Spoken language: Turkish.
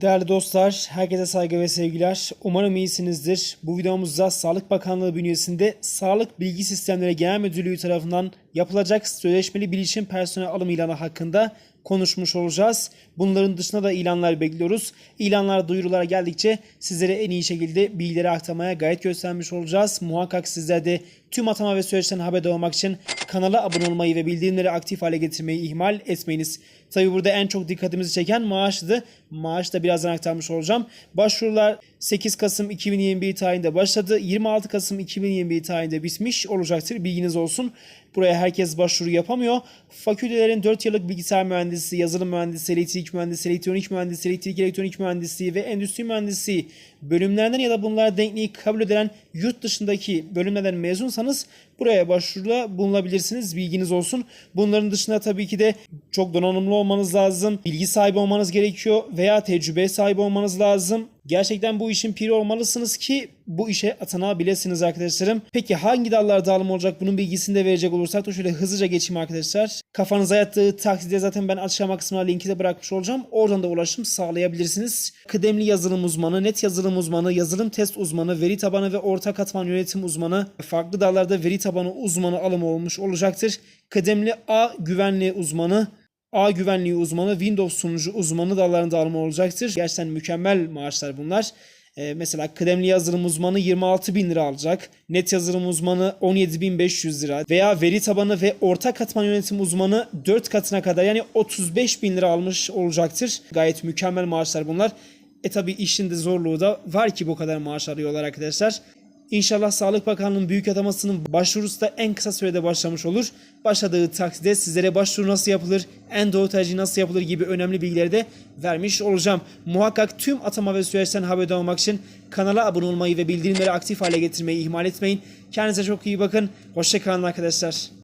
Değerli dostlar, herkese saygı ve sevgiler. Umarım iyisinizdir. Bu videomuzda Sağlık Bakanlığı bünyesinde Sağlık Bilgi Sistemleri Genel Müdürlüğü tarafından yapılacak sözleşmeli bilişim personel alım ilanı hakkında konuşmuş olacağız. Bunların dışında da ilanlar bekliyoruz. İlanlar duyurulara geldikçe sizlere en iyi şekilde bilgileri aktarmaya gayet göstermiş olacağız. Muhakkak sizler de tüm atama ve süreçten haberdar olmak için kanala abone olmayı ve bildirimleri aktif hale getirmeyi ihmal etmeyiniz. Tabi burada en çok dikkatimizi çeken maaştı. Maaş da birazdan aktarmış olacağım. Başvurular 8 Kasım 2021 tarihinde başladı. 26 Kasım 2021 tarihinde bitmiş olacaktır. Bilginiz olsun. Buraya herkes başvuru yapamıyor. Fakültelerin 4 yıllık bilgisayar mühendisi, yazılım mühendisi, elektrik mühendisi, elektronik mühendisi, elektrik elektronik mühendisliği ve endüstri mühendisliği bölümlerinden ya da bunlara denkliği kabul edilen yurt dışındaki bölümlerden mezunsanız buraya başvuruda bulunabilirsiniz. Bilginiz olsun. Bunların dışında tabii ki de çok donanımlı olmanız lazım. Bilgi sahibi olmanız gerekiyor veya tecrübe sahibi olmanız lazım. Gerçekten bu işin piri olmalısınız ki bu işe atanabilirsiniz arkadaşlarım. Peki hangi dallar dağılım olacak bunun bilgisini de verecek olursak da şöyle hızlıca geçeyim arkadaşlar. Kafanıza yattığı takdirde zaten ben açıklama kısmına linki de bırakmış olacağım. Oradan da ulaşım sağlayabilirsiniz. Kıdemli yazılım uzmanı, net yazılım uzmanı, yazılım test uzmanı, veri tabanı ve orta katman yönetim uzmanı, farklı dallarda veri tabanı uzmanı alımı olmuş olacaktır. Kıdemli A güvenliği uzmanı, A güvenliği uzmanı, Windows sunucu uzmanı dallarında alımı olacaktır. Gerçekten mükemmel maaşlar bunlar. Ee, mesela kıdemli yazılım uzmanı 26 bin lira alacak. Net yazılım uzmanı 17.500 lira. Veya veri tabanı ve orta katman yönetim uzmanı 4 katına kadar yani 35 bin lira almış olacaktır. Gayet mükemmel maaşlar bunlar. E tabi işin de zorluğu da var ki bu kadar maaş arıyorlar arkadaşlar. İnşallah Sağlık Bakanlığı'nın büyük atamasının başvurusu da en kısa sürede başlamış olur. Başladığı takdirde sizlere başvuru nasıl yapılır, en doğru tercih nasıl yapılır gibi önemli bilgileri de vermiş olacağım. Muhakkak tüm atama ve süreçten haberdar olmak için kanala abone olmayı ve bildirimleri aktif hale getirmeyi ihmal etmeyin. Kendinize çok iyi bakın. Hoşçakalın arkadaşlar.